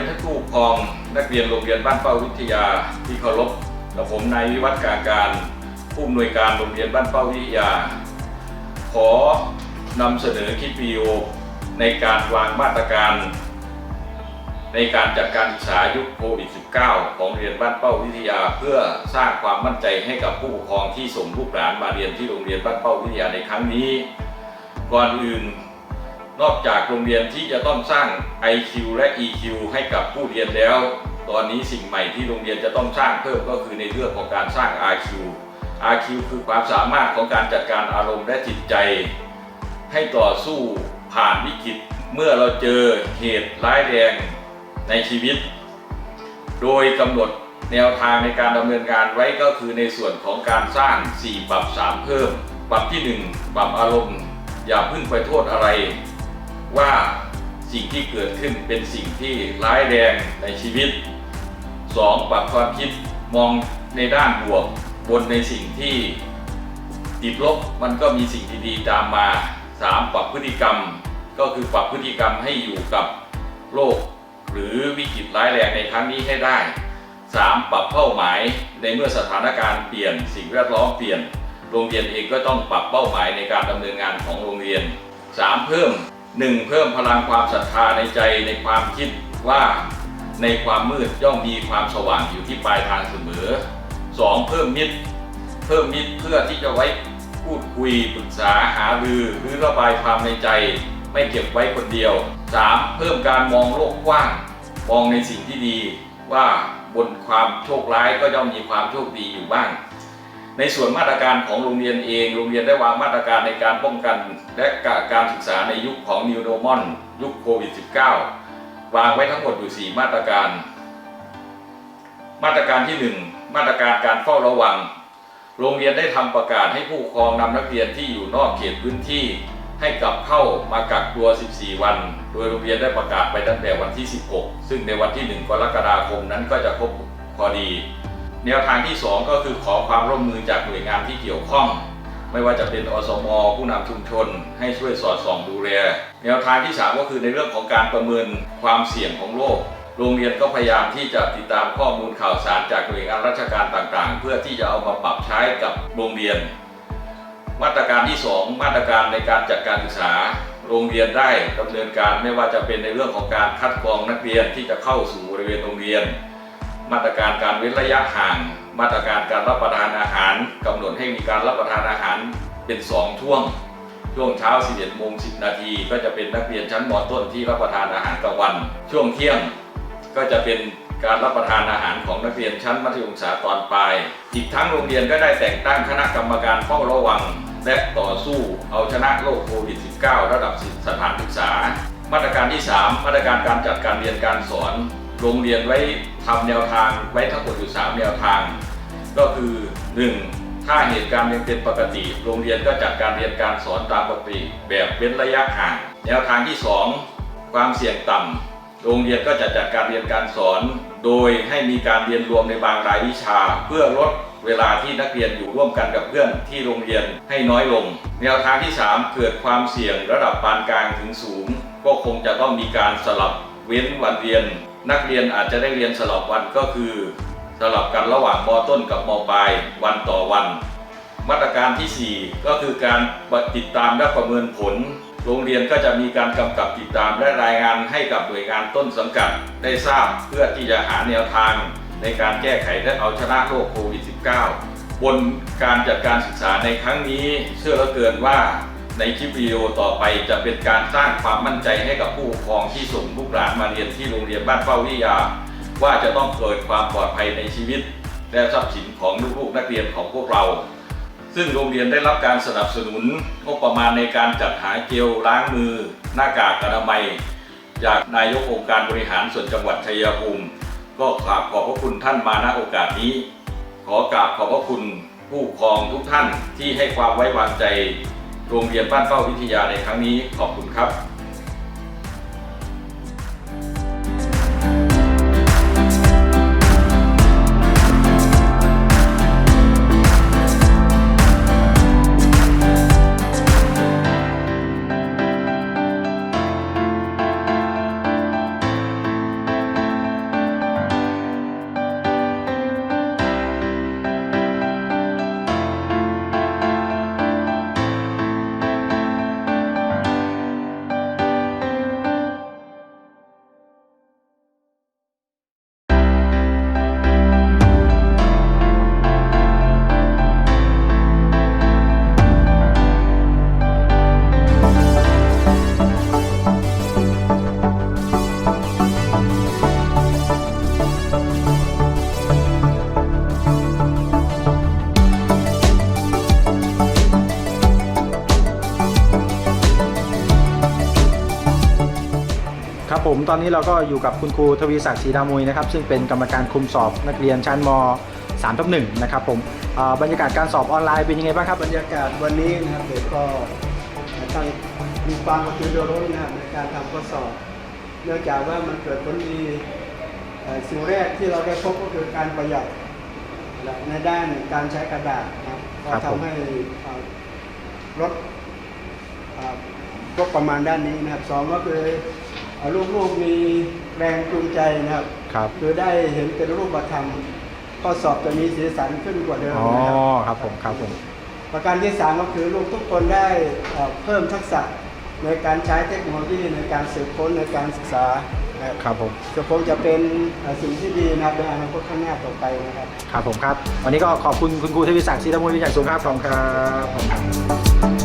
กราบเรียนท่านผู้ปกครองนักเรียนโรงเรียนบ้านเป้าวิทยาที่เคารพกับผมนายวิวัฒน์กาการผู้อำนวยการโรงเรียนบ้านเป้าวิทยา ขอนำเสนอคลิปวิดีโอในการวางมาตรการ ในการจัดการศึกษายุคโควิด -19 ของโรงเรียนบ้านเป้าวิทยา เพื่อสร้างความมั่นใจให้กับผู้ปกครองที่ส่งลูกหลานมาเรียนที่โรงเรียนบ้านเป้าวิทยาในครั้งนี้ ก่อนอื่น นอกจากโรงเรียนที่จะต้องสร้าง IQ และ EQ ให้กับผู้เรียนแล้ว ตอนนี้สิ่งใหม่ที่โรงเรียนจะต้องสร้างเพิ่มก็คือในเรื่องของการสร้าง RQ RQ คือความสามารถของการจัดการอารมณ์และจิตใจ ให้ต่อสู้ผ่านวิกฤตเมื่อเราเจอเหตุร้ายแรงในชีวิต โดยกำหนดแนวทางในการดำเนินการไว้ก็คือในส่วนของการสร้าง 4 ปรับ 3 เพิ่ม ปรับที่ 1 ปรับอารมณ์ อย่าพึ่งไปโทษอะไร ว่าสิ่งที่เกิดขึ้นเป็นสิ่งที่ร้ายแรงในชีวิต 2. ปรับความคิดมองในด้านบวก บนในสิ่งที่ติดลบมันก็มีสิ่งดีๆตามมา 3. ปรับพฤติกรรม ก็คือปรับพฤติกรรมให้อยู่กับโรคหรือวิกฤตร้ายแรงในครั้งนี้ให้ได้ 3. ปรับเป้าหมายในเมื่อสถานการณ์เปลี่ยนสิ่งแวดล้อมเปลี่ยน โรงเรียนเองก็ต้องปรับเป้าหมายในการดำเนินงานของโรงเรียน 3. เพิ่ม 1. เพิ่มพลังความศรัทธาในใจในความคิดว่าในความมืดย่อมมีความสว่างอยู่ที่ปลายทางเสมอ 2. เพิ่มมิตร เพิ่มมิตรเพื่อที่จะไว้พูดคุยปรึกษาหารือหรือระบายความในใจ ไม่เก็บไว้คนเดียว 3. เพิ่มการมองโลกกว้าง มองในสิ่งที่ดี ว่าบนความโชคร้ายก็ย่อมมีความโชคดีอยู่บ้าง ในส่วนมาตรการของโรงเรียนเอง โรงเรียนได้วางมาตรการในการป้องกัน และการศึกษาในยุคของ New Normal ยุคโควิด -19 วางไว้ทั้งหมดอยู่ 4 มาตรการ มาตรการที่ 1 มาตรการการเฝ้าระวัง โรงเรียนได้ทำประกาศให้ผู้ปกครองนำนักเรียนที่อยู่นอกเขตพื้นที่ ให้กลับเข้ามากักตัว 14 วัน โดยโรงเรียนได้ประกาศไปตั้งแต่วันที่ 16 ซึ่งในวันที่ 1 กรกฎาคมนั้นก็จะครบพอดี แนวทางที่ 2 ก็คือขอความร่วมมือจากหน่วยงานที่เกี่ยวข้อง ไม่ว่าจะเป็นอสม ผู้นำชุมชน ให้ช่วยสอดส่องดูแลแนวทางที่ 3 ก็คือในเรื่องของการประเมินความเสี่ยงของโรคโรงเรียนก็พยายามที่จะติดตามข้อมูลข่าวสารจากหน่วยงานราชการต่างๆ เพื่อที่จะเอามาปรับใช้กับโรงเรียน มาตรการที่ 2 มาตรการในการจัดการศึกษา โรงเรียนได้ดำเนินการไม่ว่าจะเป็นในเรื่องของการคัดกรองนักเรียนที่จะเข้าสู่บริเวณโรงเรียน มาตรการการเว้นระยะห่าง มาตรการการรับประทานอาหารกำหนดให้มีการรับประทานอาหารเป็น 2 ช่วง ช่วงเช้า 11โมง10 นาที ก็จะเป็นนักเรียนชั้นมต้นที่รับประทานอาหารกลางวัน ช่วงเที่ยงก็จะเป็นการรับประทานอาหารของนักเรียนชั้นมัธยมศึกษาตอนปลาย อีกทั้งโรงเรียนก็ได้แต่งตั้งคณะกรรมการเฝ้าระวัง และต่อสู้เอาชนะโรคโควิด -19 ระดับสถานศึกษา มาตรการที่ 3 มาตรการการจัดการเรียนการสอน โรงเรียนไว้ทำแนวทางไว้ทั้งหมดอยู่ 3 แนวทาง ก็คือ 1. ถ้าเหตุการณ์ยังเป็นปกติ โรงเรียนก็จัดการเรียนการสอนตามปกติ แบบเว้นระยะห่าง แนวทางที่ 2 ความเสี่ยงต่ำโรงเรียนก็จะจัดการเรียนการสอน โดยให้มีการเรียนรวมในบางรายวิชา เพื่อลดเวลาที่นักเรียนอยู่ร่วมกันกับเพื่อนที่โรงเรียนให้น้อยลง แนวทางที่ 3 เกิดความเสี่ยงระดับปานกลางถึงสูง ก็คงจะต้องมีการสลับเว้นวันเรียน นักเรียนอาจจะได้เรียนสลับวันก็คือสลับกันระหว่างมต้นกับมปลายวันต่อวัน มาตรการที่ 4 ก็คือการติดตามและประเมินผล โรงเรียนก็จะมีการกำกับติดตามและรายงานให้กับหน่วยงานต้นสังกัดได้ทราบเพื่อที่จะหาแนวทาง ในการแก้ไขและเอาชนะโรคโควิด -19 บนการจัดการศึกษาในครั้งนี้เชื่อเหลือเกินว่า ในคลิปวิดีโอต่อไปจะเป็นการสร้างความมั่นใจให้กับผู้ปกครองที่ส่งลูกหลานมาเรียนที่โรงเรียนบ้านเป้าวิทยา ว่าจะต้องเกิดความปลอดภัยในชีวิต และทรัพย์สินของลูกๆนักเรียนของพวกเรา ซึ่งโรงเรียนได้รับการสนับสนุนงบประมาณในการจัดหาเจลล้างมือ หน้ากากอนามัย จากนายกองค์การบริหารส่วนจังหวัดชัยภูมิก็ขอบขอบพระคุณท่านมาณโอกาสนี้ ขอกราบขอบพระคุณผู้ปกครองทุกท่านที่ให้ความไว้วางใจ โรงเรียนบ้านเป้าวิทยาในครั้งนี้ขอบคุณครับ ผมตอนนี้เราก็อยู่กับคุณครูทวีศักดิ์ศรีดามุยนะครับซึ่งเป็นกรรมการคุมสอบนักเรียนชั้นม3ทับหนึ่งนะครับผมอ่าบรรยากาศการสอบออนไลน์เป็นยังไงบ้างครับ บรรยากาศวันนี้นะครับเด็กก็ตั้งมีความกระตือรือร้นนะครับในการทำข้อสอบ เนื่องจากว่ามันเกิดผลดีเอ่อสิ่งแรกที่เราได้พบก็คือการประหยัดในด้านการใช้กระดาษนะครับก็ครับผม ทำให้เอ่อลดเอ่อลดประมาณด้านนี้นะครับสองก็คือเอ่อ ลูกๆมีแรงจูงใจนะครับครับคือได้เห็นเป็นรูปธรรมข้อสอบจะมีสีสันขึ้นกว่าเดิมอ๋อนะครับผมครับผมประการที่สามก็คือลูกทุกคนได้เอ่อเพิ่มทักษะในการใช้เทคโนโลยีในการสืบค้นในการศึกษานะครับครับผมจะคงจะเป็นเอ่อสิ่งที่ดีนะครับในอนาคตข้างหน้าต่อไปนะครับครับผมครับ วันนี้ก็ขอบคุณคุณครูทวีศักดิ์ศรีดามุยเป็นอย่างสูงครับขอบคุณครับ